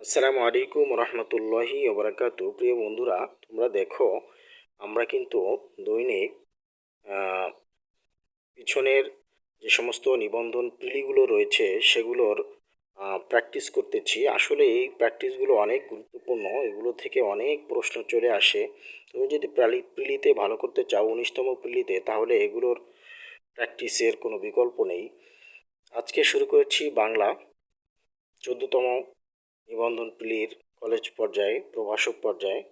আসসালামু আলাইকুম রহমতুল্লাহি ওবরাকাতু। প্রিয় বন্ধুরা, তোমরা দেখো, আমরা কিন্তু দৈনিক পিছনের যে সমস্ত নিবন্ধন প্রিলিগুলো রয়েছে, সেগুলোর প্র্যাকটিস করতেছি। আসলে এই প্র্যাকটিসগুলো অনেক গুরুত্বপূর্ণ, এগুলো থেকে অনেক প্রশ্ন চলে আসে। তুমি যদি প্রিলিতে ভালো করতে চাও, উনিশতম প্রিলিতে, তাহলে এগুলোর প্র্যাকটিসের কোনো বিকল্প নেই। আজকে শুরু করেছি বাংলা, চোদ্দতম নিবন্ধন প্লির কলেজ পর্যায়ে, প্রভাষক পর্যায়ে।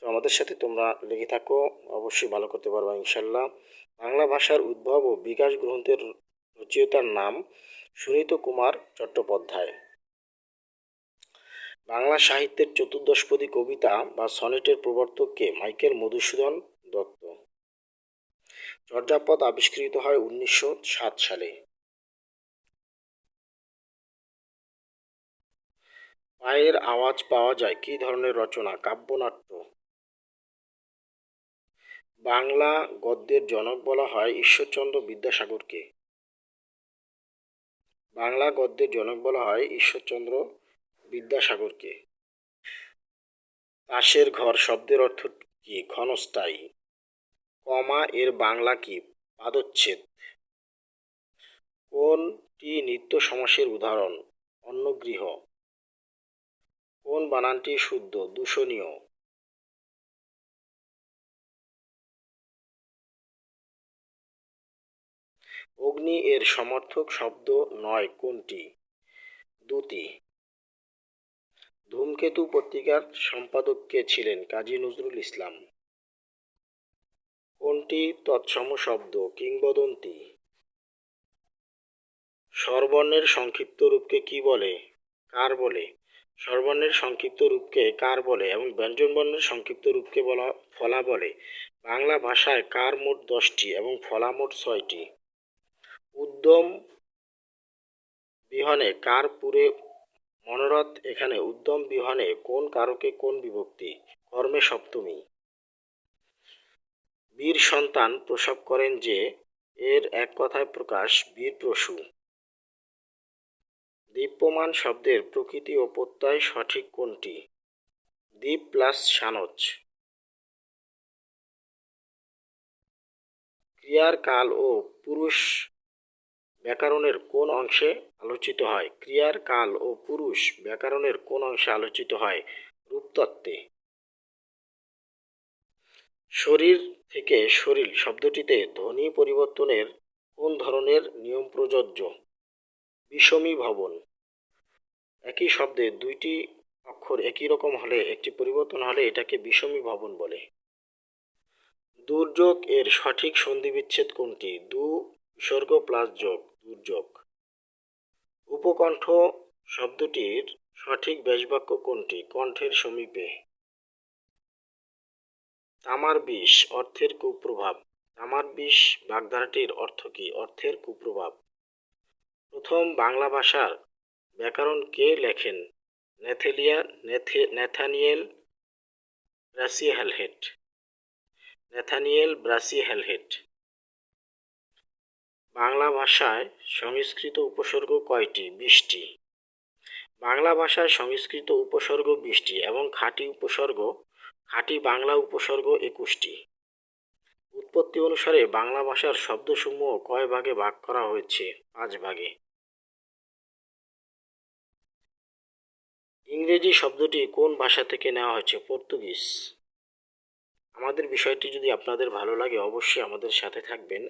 তো আমাদের সাথে তোমরা লেগে থাকো, অবশ্যই ভালো করতে পারবা, ইনশাল্লাহ। বাংলা ভাষার উদ্ভব ও বিকাশ গ্রন্থের রচয়িতার নাম সুনীত কুমার চট্টোপাধ্যায়। বাংলা সাহিত্যের চতুর্দশপদী কবিতা বা সনেটের প্রবর্তককে মাইকেল মধুসূদন দত্ত। চর্যাপদ আবিষ্কৃত হয় উনিশশো সাত সালে। পায়ের আওয়াজ পাওয়া যায়। কী ধরনের রচনা? কাব্যনাট্য। বাংলা গদ্যের জনক বলা হয় ঈশ্বরচন্দ্র বিদ্যাসাগরকে বাংলা গদ্যের জনক বলা হয় ঈশ্বরচন্দ্র বিদ্যাসাগরকে তাসের ঘর শব্দের অর্থ কি? ক্ষণস্থায়ী। কমা এর বাংলা কি? পাদচ্ছেদ। কোনটি নিত্য সমাসের উদাহরণ? অন্নগৃহ। কোন বানানটি শুদ্ধ, দূষণীয়? অগ্নি এর সমর্থক শব্দ নয়, কোনটি? দুটি। ধূমকেতু পত্রিকার সম্পাদক কে ছিলেন কাজী নজরুল ইসলাম? কোনটি তৎসম শব্দ, কিংবদন্তি? স্বরবর্ণের সংক্ষিপ্ত রূপকে কি বলে? কার বলে? স্বরবর্ণের সংক্ষিপ্ত রূপকে কার বলে এবং ব্যঞ্জনবর্ণের সংক্ষিপ্ত রূপকে বলা, ফলা বলে। বাংলা ভাষায় কার মোট দশটি এবং ফলা মোট ছয়টি? উদ্যম বিহনে কার পুরে মনোরথ? এখানে উদ্যম বিহনে কোন কারকে কোন বিভক্তি? কর্মে সপ্তমী। বীর সন্তান প্রসব করেন যে, এর এক কথায় প্রকাশ বীর প্রসূ দীপ্যমান শব্দের প্রকৃতি ও প্রত্যয় সঠিক কোনটি? দ্বীপ প্লাস সানজ। ক্রিয়ার কাল ও পুরুষ ব্যাকরণের কোন অংশে আলোচিত হয়? ক্রিয়ার কাল ও পুরুষ ব্যাকরণের কোন অংশে আলোচিত হয়? রূপতত্ত্বে। শরীর থেকে শরীর শব্দটিতে ধ্বনি পরিবর্তনের কোন ধরনের নিয়ম প্রযোজ্য? বিষমী ভবন। একই শব্দে দুইটি অক্ষর একই রকম হলে একটি পরিবর্তন হলে এটাকে বিষমী ভবন বলে। দুর্যোগ এর সঠিক সন্ধিবিচ্ছেদ কোনটি? দু বিসর্গ প্লাস যোগ, দুর্যোগ। উপকণ্ঠ শব্দটির সঠিক ব্যাসবাক্য কোনটি? কণ্ঠের সমীপে। তামার বিষ অর্থের কুপ্রভাব। তামার বিষ বাগধারাটির অর্থ কি? অর্থের কুপ্রভাব। প্রথম বাংলা ভাষার ব্যাকরণ কে লেখেন? নেথেলিয়া, নেথে, Nathaniel Brassey Halhed Nathaniel Brassey Halhed Bangla ভাষায় সংস্কৃত উপসর্গ কয়টি? বিশটি। বাংলা ভাষায় সংস্কৃত উপসর্গ বিশটি এবং খাঁটি উপসর্গ, খাঁটি বাংলা উপসর্গ একুশটি। উৎপত্তি অনুসারে বাংলা ভাষার শব্দসমূহ কয় ভাগে ভাগ করা হয়েছে? পাঁচ ভাগে। ইংরেজি শব্দটি কোন ভাষা থেকে নেওয়া হয়েছে? পর্তুগিজ। আমাদের বিষয়টি যদি আপনাদের ভালো লাগে, অবশ্যই আমাদের সাথে থাকবেন।